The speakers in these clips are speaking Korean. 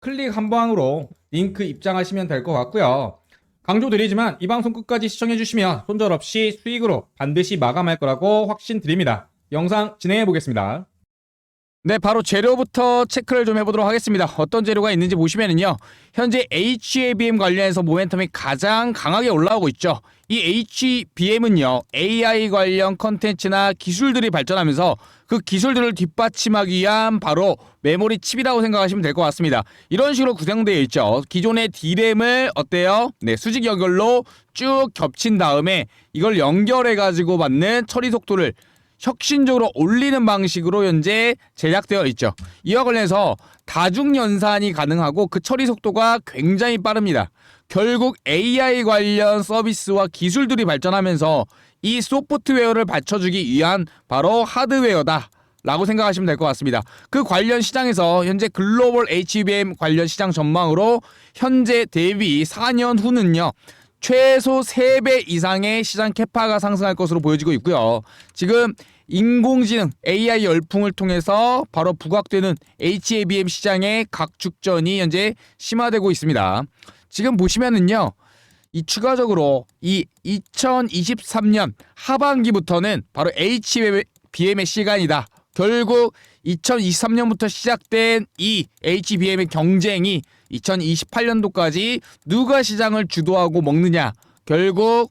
클릭 한 방으로 링크 입장하시면 될 것 같고요. 강조드리지만 이 방송 끝까지 시청해주시면 손절 없이 수익으로 반드시 마감할 거라고 확신드립니다. 영상 진행해 보겠습니다. 네, 바로 재료부터 체크를 좀 해보도록 하겠습니다. 어떤 재료가 있는지 보시면은요, 현재 HBM 관련해서 모멘텀이 가장 강하게 올라오고 있죠. 이 HBM은요, AI 관련 컨텐츠나 기술들이 발전하면서 그 기술들을 뒷받침하기 위한 바로 메모리 칩이라고 생각하시면 될 것 같습니다. 이런 식으로 구성되어 있죠. 기존의 D램을 어때요? 네, 수직 연결로 쭉 겹친 다음에 이걸 연결해 가지고 받는 처리 속도를 혁신적으로 올리는 방식으로 현재 제작되어 있죠. 이와 관련해서 다중 연산이 가능하고 그 처리 속도가 굉장히 빠릅니다. 결국 AI 관련 서비스와 기술들이 발전하면서 이 소프트웨어를 받쳐주기 위한 바로 하드웨어다. 라고 생각하시면 될 것 같습니다. 그 관련 시장에서 현재 글로벌 HBM 관련 시장 전망으로 현재 대비 4년 후는요. 최소 3배 이상의 시장 캐파가 상승할 것으로 보여지고 있고요. 지금 인공지능 AI 열풍을 통해서 바로 부각되는 HBM 시장의 각축전이 현재 심화되고 있습니다. 지금 보시면은요. 이 추가적으로 이 2023년 하반기부터는 바로 HBM의 시간이다. 결국 2023년부터 시작된 이 HBM의 경쟁이 2028년도까지 누가 시장을 주도하고 먹느냐 결국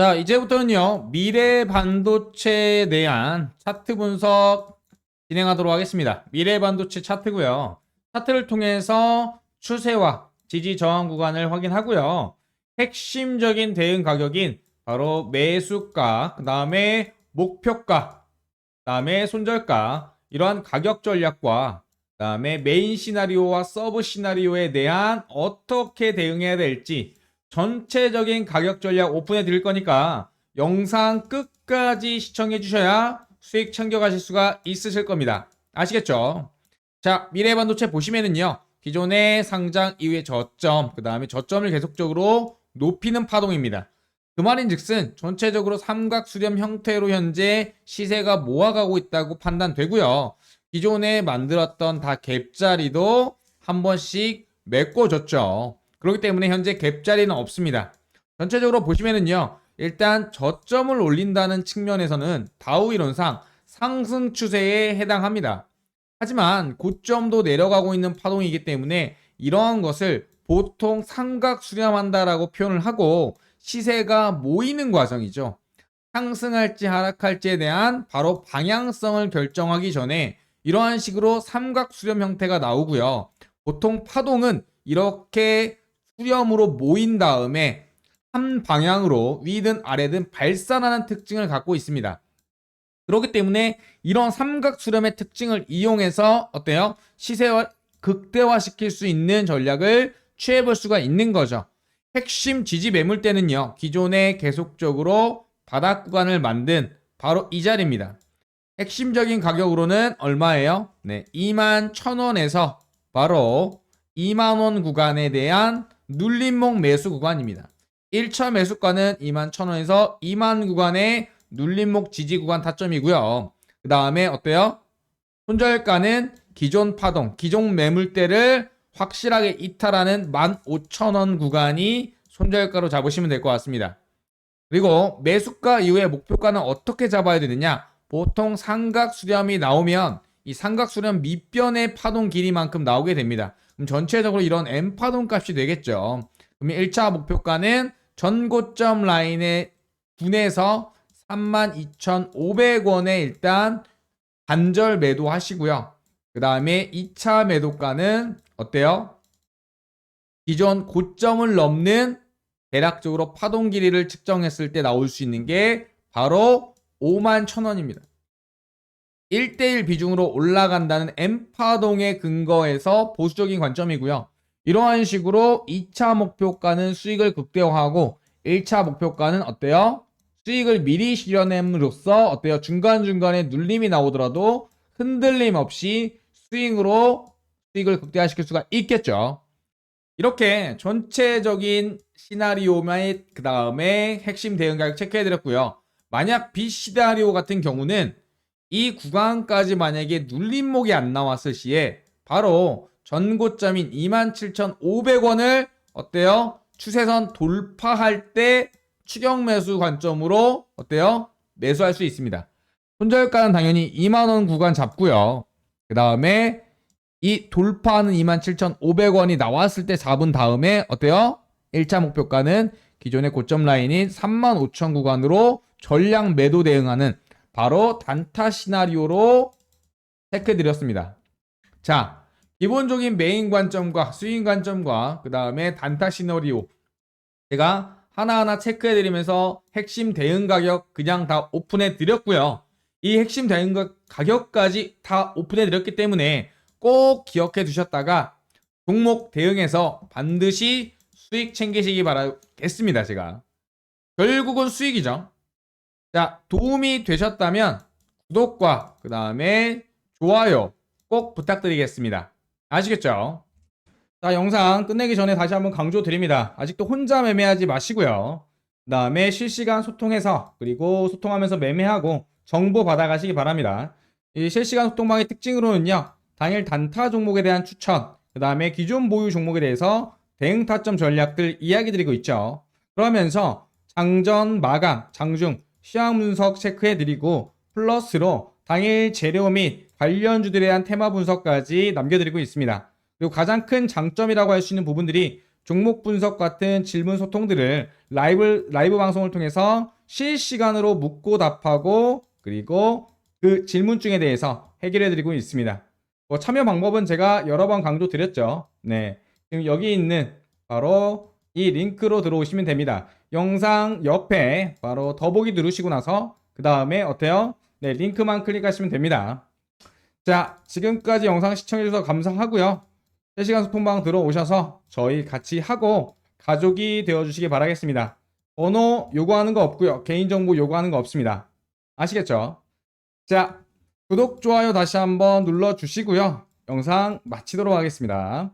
자, 이제부터는요, 미래 반도체에 대한 차트 분석 진행하도록 하겠습니다. 미래 반도체 차트고요. 차트를 통해서 추세와 지지 저항 구간을 확인하고요. 핵심적인 대응 가격인 바로 매수가, 그 다음에 목표가, 그 다음에 손절가, 이러한 가격 전략과 그 다음에 메인 시나리오와 서브 시나리오에 대한 어떻게 대응해야 될지 전체적인 가격 전략 오픈해 드릴 거니까 영상 끝까지 시청해 주셔야 수익 챙겨 가실 수가 있으실 겁니다. 아시겠죠? 자, 미래반도체 보시면은요. 기존의 상장 이후의 저점, 그 다음에 저점을 계속적으로 높이는 파동입니다. 그 말인 즉슨 전체적으로 삼각 수렴 형태로 현재 시세가 모아가고 있다고 판단되고요. 기존에 만들었던 다 갭자리도 한 번씩 메꿔줬죠. 그렇기 때문에 현재 갭자리는 없습니다. 전체적으로 보시면은요. 일단 저점을 올린다는 측면에서는 다우 이론상 상승 추세에 해당합니다. 하지만 고점도 내려가고 있는 파동이기 때문에 이러한 것을 보통 삼각 수렴한다라고 표현을 하고 시세가 모이는 과정이죠. 상승할지 하락할지에 대한 바로 방향성을 결정하기 전에 이러한 식으로 삼각 수렴 형태가 나오고요. 보통 파동은 이렇게 수렴으로 모인 다음에 한 방향으로 위든 아래든 발산하는 특징을 갖고 있습니다. 그렇기 때문에 이런 삼각 수렴의 특징을 이용해서 어때요? 시세와 극대화시킬 수 있는 전략을 취해 볼 수가 있는 거죠. 핵심 지지 매물대는요. 기존에 계속적으로 바닥 구간을 만든 바로 이 자리입니다. 핵심적인 가격으로는 얼마예요? 네, 2만 1,000원에서 바로 2만 원 구간에 대한 눌림목 매수 구간입니다. 1차 매수가는 2만 1,000원에서 2만 구간의 눌림목 지지 구간 타점이고요. 그 다음에 어때요? 손절가는 기존 파동, 기존 매물대를 확실하게 이탈하는 15,000원 구간이 손절가로 잡으시면 될 것 같습니다. 그리고 매수가 이후에 목표가는 어떻게 잡아야 되느냐? 보통 삼각 수렴이 나오면 이 삼각 수렴 밑변의 파동 길이만큼 나오게 됩니다. 그럼 전체적으로 이런 파동 값이 되겠죠. 그럼 1차 목표가는 전고점 라인에 분해서 32,500원에 일단 반절 매도하시고요. 그 다음에 2차 매도가는 어때요? 기존 고점을 넘는 대략적으로 파동 길이를 측정했을 때 나올 수 있는 게 바로 5만 1,000원입니다. 1대1 비중으로 올라간다는 M파동의 근거에서 보수적인 관점이고요. 이러한 식으로 2차 목표가는 수익을 극대화하고 1차 목표가는 어때요? 수익을 미리 실현함으로써 어때요? 중간중간에 눌림이 나오더라도 흔들림 없이 스윙으로 수익을 극대화시킬 수가 있겠죠. 이렇게 전체적인 시나리오의 그 다음에 핵심 대응 가격 체크해드렸고요. 만약 B 시나리오 같은 경우는 이 구간까지 만약에 눌림목이 안 나왔을 시에 바로 전고점인 27,500원을 어때요? 추세선 돌파할 때 추격 매수 관점으로 어때요? 매수할 수 있습니다. 손절가는 당연히 2만원 구간 잡고요. 그 다음에 이 돌파하는 27,500원이 나왔을 때 잡은 다음에 어때요? 1차 목표가는 기존의 고점 라인인 35,000 구간으로 전량 매도 대응하는 바로 단타 시나리오로 체크해 드렸습니다. 자, 기본적인 메인 관점과 스윙 관점과 그 다음에 단타 시나리오 제가 하나하나 체크해 드리면서 핵심 대응 가격 그냥 다 오픈해 드렸고요. 이 핵심 대응 가격까지 다 오픈해 드렸기 때문에 꼭 기억해 두셨다가 종목 대응에서 반드시 수익 챙기시기 바라겠습니다. 제가 결국은 수익이죠. 자 도움이 되셨다면 구독과 그 다음에 좋아요 꼭 부탁드리겠습니다. 아시겠죠? 자 영상 끝내기 전에 다시 한번 강조 드립니다. 아직도 혼자 매매하지 마시고요. 그 다음에 실시간 소통해서 그리고 소통하면서 매매하고 정보 받아가시기 바랍니다. 이 실시간 소통방의 특징으로는요. 당일 단타 종목에 대한 추천, 그 다음에 기존 보유 종목에 대해서 대응 타점 전략들 이야기 드리고 있죠. 그러면서 장전, 마감, 장중, 시황 분석 체크해 드리고 플러스로 당일 재료 및 관련주들에 대한 테마 분석까지 남겨드리고 있습니다. 그리고 가장 큰 장점이라고 할 수 있는 부분들이 종목 분석 같은 질문 소통들을 라이브, 라이브 방송을 통해서 실시간으로 묻고 답하고 그리고 그 질문증에 대해서 해결해 드리고 있습니다. 뭐 참여 방법은 제가 여러 번 강조 드렸죠. 네. 지금 여기 있는 바로 이 링크로 들어오시면 됩니다. 영상 옆에 바로 더보기 누르시고 나서 그 다음에 어때요? 네, 링크만 클릭하시면 됩니다. 자, 지금까지 영상 시청해주셔서 감사하고요. 실시간 소통방 들어오셔서 저희 같이 하고 가족이 되어주시기 바라겠습니다. 번호 요구하는 거 없고요. 개인정보 요구하는 거 없습니다. 아시겠죠? 자, 구독, 좋아요 다시 한번 눌러주시고요. 영상 마치도록 하겠습니다.